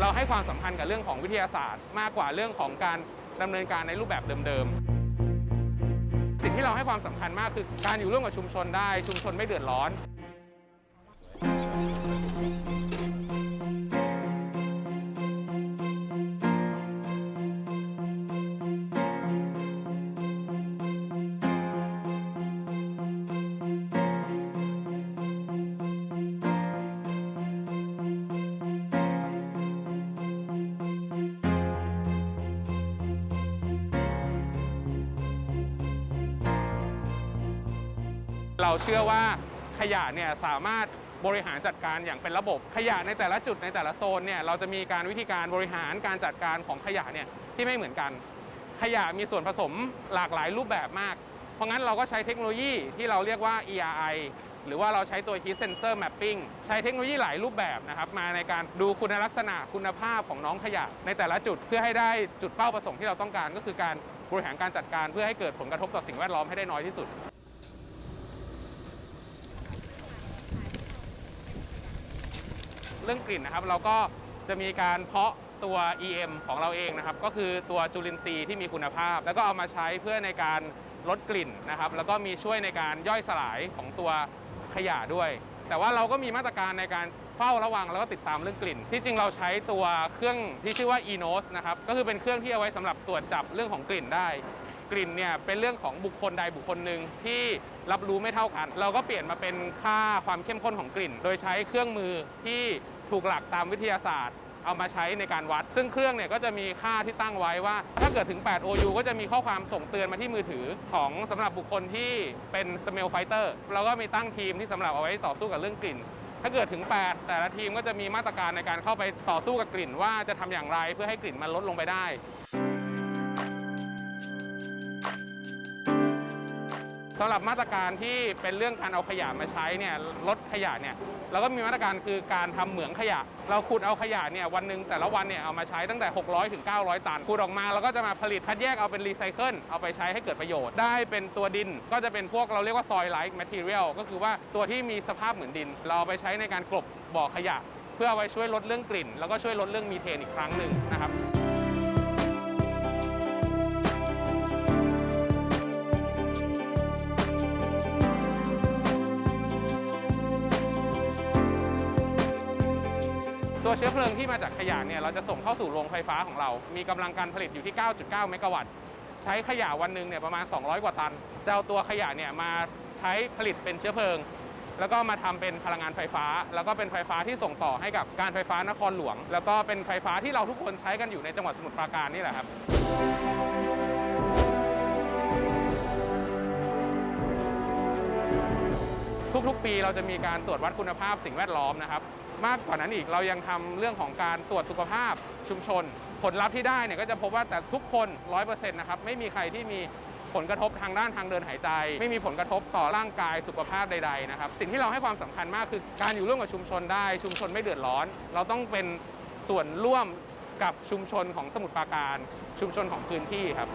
เราให้ความสำคัญกับเรื่องของวิทยาศาสตร์ มากกว่าเรื่องของการดำเนินการในรูปแบบเดิมๆ สิ่งที่เราให้ความสำคัญมากคือการอยู่ร่วมกับชุมชนได้ ชุมชนไม่เดือดร้อน เราเชื่อว่าขยะเนี่ยสามารถบริหารจัดการอย่างเป็นระบบ ขยะในแต่ละจุดในแต่ละโซนเนี่ยเราจะมีการวิธีการบริหารการจัดการของขยะเนี่ยที่ไม่เหมือนกัน ขยะมีส่วนผสมหลากหลายรูปแบบมาก เพราะงั้นเราก็ใช้เทคโนโลยีที่เราเรียกว่า ERI หรือว่าเราใช้ตัว Heat Sensor Mapping ใช้เทคโนโลยีหลายรูปแบบนะครับ มาในการดูคุณลักษณะคุณภาพของน้องขยะ ในแต่ละจุดเพื่อให้ได้จุดเป้าประสงค์ที่เราต้องการ ก็คือการบริหารการจัดการเพื่อให้เกิดผลกระทบต่อสิ่งแวดล้อมให้ได้น้อยที่สุด รื่องกลิ่นนะครับ เราก็จะมีการเพาะตัว EM ของเราเองนะครับ ก็คือตัวจุลินทรีย์ที่มีคุณภาพ แล้วก็เอามาใช้เพื่อในการลดกลิ่นนะครับ แล้วก็มีช่วยในการย่อยสลายของตัวขยะด้วย แต่ว่าเราก็มีมาตรการในการเฝ้าระวังแล้วก็ติดตามเรื่องกลิ่น ที่จริงเราใช้ตัวเครื่องที่ชื่อว่า eNose นะครับ ก็คือเป็นเครื่องที่เอาไว้สำหรับตรวจจับเรื่องของกลิ่นได้ กลิ่นเนี่ยเป็นเรื่องของบุคคลใดบุคคลหนึ่งที่รับรู้ไม่เท่ากัน เราก็เปลี่ยนมาเป็นค่าความเข้มข้นของกลิ่น โดยใช้เครื่องมือที่ ถูกหลักตามวิทยาศาสตร์ เอามาใช้ในการวัด ซึ่งเครื่องเนี่ยก็จะมีค่าที่ตั้งไว้ว่า ถ้าเกิดถึง 8 OU ก็จะมีข้อความส่งเตือนมาที่มือถือของสำหรับบุคคลที่เป็น smell fighter เราก็มีตั้งทีมที่สำหรับเอาไว้ต่อสู้กับเรื่องกลิ่นถ้าเกิดถึง 8 แต่ละทีมก็จะมีมาตรการในการเข้าไปต่อสู้กับกลิ่นว่าจะทำอย่างไรเพื่อให้กลิ่นมันลดลงไปได้ สำหรับมาตรการที่เป็นเรื่องการเอาขยะมาใช้เนี่ยลดขยะเนี่ยเราก็มีมาตรการคือการทำเหมืองขยะ เราขุดเอาขยะเนี่ยวันหนึ่งแต่ละวันเนี่ยเอามาใช้ตั้งแต่ 600ถึง900 ตันขุดออกมาเราก็จะมาผลิตคัดแยกเอาเป็นรีไซเคิลเอาไปใช้ให้เกิดประโยชน์ ได้เป็นตัวดินก็จะเป็นพวกเราเรียกว่าซอยไลท์แมทเทียลก็คือว่าตัวที่มีสภาพเหมือนดิน เราเอาไปใช้ในการกลบบ่อขยะ เพื่อเอาไว้ช่วยลดเรื่องกลิ่น แล้วก็ช่วยลดเรื่องมีเทนอีกครั้งหนึ่งนะครับ ตัวเชื้อเพลิงที่มาจากขยะเนี่ยเราจะส่งเข้าสู่โรงไฟฟ้าของเรา มีกำลังการผลิตอยู่ที่ 9.9 เมกะวัตต์ ใช้ขยะวันหนึ่งเนี่ยประมาณ 200 กว่าตันจะเอาตัวขยะเนี่ยมาใช้ผลิตเป็นเชื้อเพลิง แล้วก็มาทำเป็นพลังงานไฟฟ้า แล้วก็เป็นไฟฟ้าที่ส่งต่อให้กับการไฟฟ้านครหลวง แล้วก็เป็นไฟฟ้าที่เราทุกคนใช้กันอยู่ในจังหวัดสมุทรปราการนี่แหละครับทุกๆ ปีเราจะมีการตรวจวัดคุณภาพสิ่งแวดล้อมนะครับ มากกว่านั้นอีกเรายังทำเรื่องของการตรวจสุขภาพชุมชน ผลลัพธ์ที่ได้เนี่ยก็จะพบว่าแต่ทุกคน 100%นะครับไม่มีใครที่มีผลกระทบทางด้านทางเดินหายใจ ไม่มีผลกระทบต่อร่างกายสุขภาพใดๆนะครับสิ่งที่เราให้ความสำคัญมากคือการอยู่ร่วมกับชุมชนได้ชุมชนไม่เดือดร้อน เราต้องเป็นส่วนร่วมกับชุมชนของสมุทรปราการ ชุมชนของพื้นที่ครับ